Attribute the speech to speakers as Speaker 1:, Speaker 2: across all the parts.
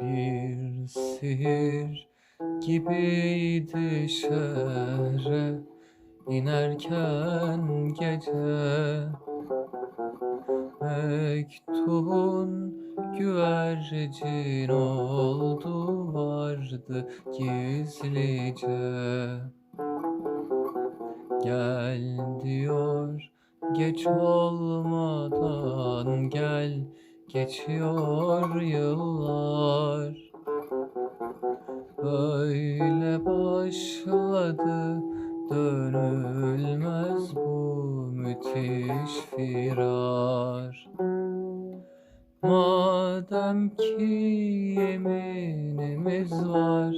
Speaker 1: Bir sihir gibiydi şehre inerken gece. Mektubun güvercin oldu vardı gizlice. Gel diyor geç olmadan gel Geçiyor yıllar. Böyle başladı dönülmez bu müthiş firar. Madem ki yeminimiz var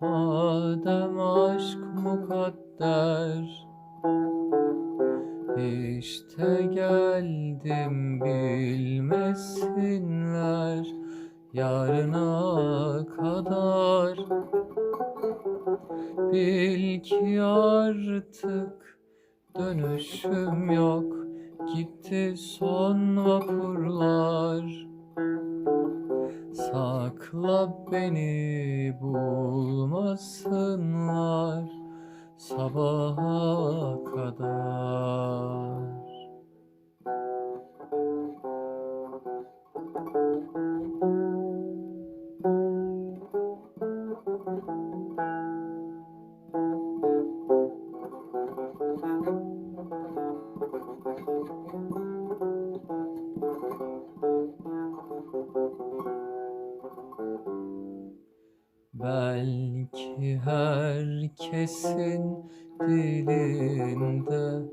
Speaker 1: Madem aşk mukadder İşte geldim bilmesinler yarına kadar. Bil ki artık dönüşüm yok gitti son vapurlar. Sakla beni bulmasınlar sabaha kadar. Belki herkesin dilinde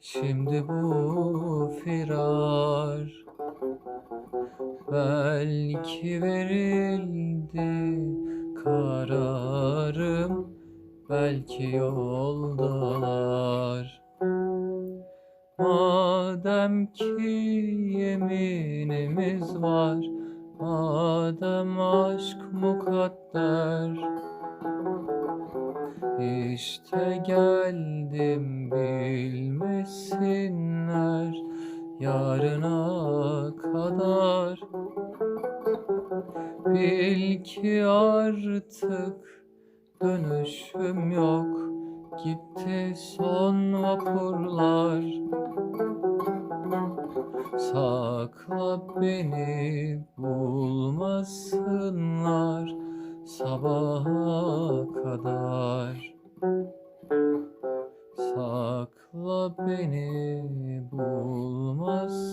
Speaker 1: şimdi bu firar. Belki verildi kararım belki yoldalar. Madem ki yeminimiz var Madem aşk mukadder İşte geldim bilmesinler Yarına kadar. Bil ki artık dönüşüm yok Gitti son vapurlar Sakla beni bulmasınlar sabaha kadar. Sakla beni bulmasınlar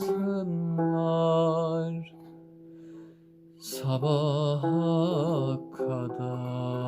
Speaker 1: sabaha kadar